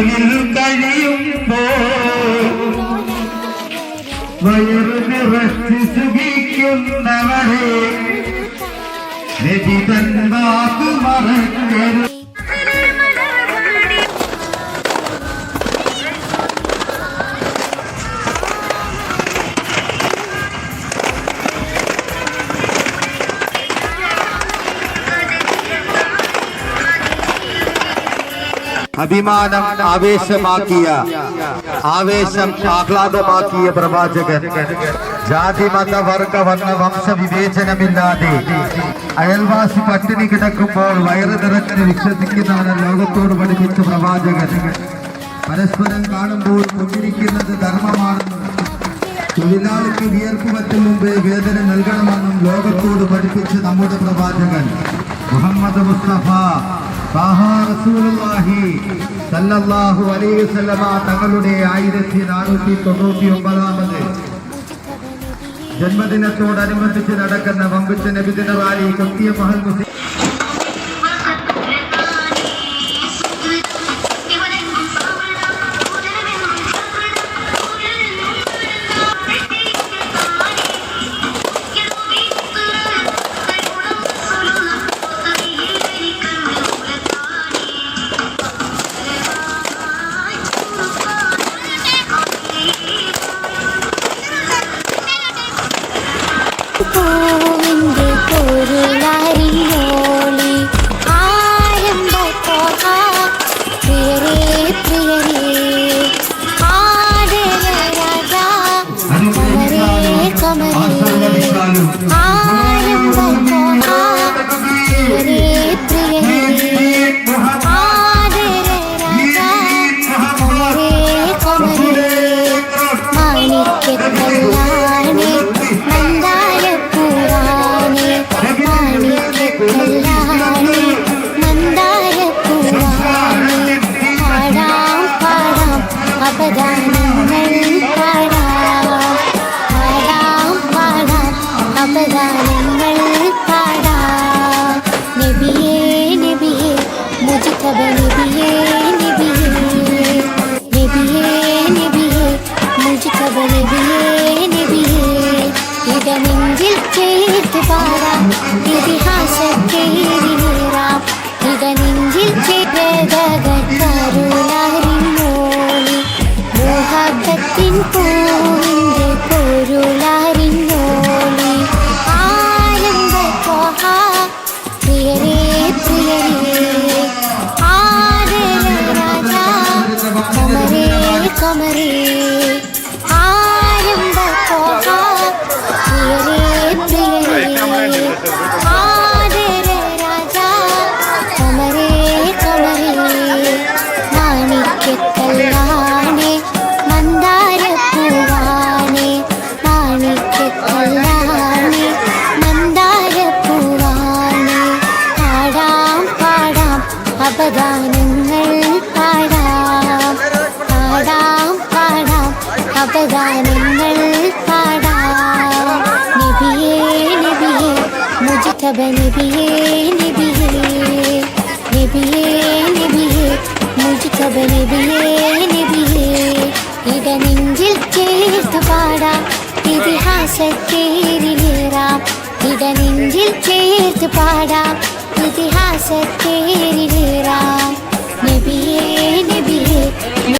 ഇരുളിൽ കഴിയുമ്പോ വയറു നിറച്ച് സുഖിക്കുന്നവരെ രചിതൻ വാക്ക് മറക്കരുത്. അഭിമാനം ആവേശമാക്കിയ ആവേശം ആഹ്ലാദമാക്കിയ പ്രവാചകൻ. ജാതി മത വർഗ വർണ വംശ വിവേചനമില്ലാതെ അയൽവാസി പട്ടിണി കിടക്കുമ്പോൾ വയറ് നിറഞ്ഞ് വിശ്വസിക്കുന്നവനെ ലോകത്തോട് പഠിപ്പിച്ച പ്രവാചകൻ. പരസ്പരം കാണുമ്പോൾ കൊണ്ടിരിക്കുന്നത് ധർമ്മമാണെന്നും തൊഴിലാളിക്ക് വിയർപ്പ് പറ്റും മുമ്പേ വേദന നൽകണമെന്നും ലോകത്തോട് പഠിപ്പിച്ച് നമ്മുടെ പ്രവാചകൻ മുഹമ്മദ് മുസ്തഫ തങ്ങളുടെ ആയിരത്തി നാനൂറ്റി തൊണ്ണൂറ്റി ഒമ്പതാമത് ജന്മദിനത്തോടനുബന്ധിച്ച് നടക്കുന്ന വമ്പിച്ച നബിദിന റാലി കൊത്തിയ മഹൽ മുസ്ലിം போவின்றி போரில் പാടാം ഇതിഹാസത്തേരിനേറാം ഇത നെഞ്ചിൽ ചേർത്തകരുളറിഞ്ഞോളി മോഹത്തിൻ പൂവിന്റെ പൊരുളറിഞ്ഞോളി ആനന്ദ പോഹ പ്രിയരേ പ്രിയരേ ആദര രാജാ കമരേ കമരേ ആരംഭ പോഹ പ്രിയരേ അപദാനങ്ങൾ പാടാം. പാടാം പാടാം അപദാനങ്ങൾ മുജിതബ നബിയേ നബിയേ നബിയേ നബിയേ മുജിതബ നബിയേ നബിയേ ഇട നെഞ്ചിൽ ചേർത്ത് പാടാം ഇതിഹാസത്തേരിലേറാം ഇട നെഞ്ചിൽ ചേർത്ത് പാടാം ഇതിഹാസത്തേരിലേറാം നബിയേ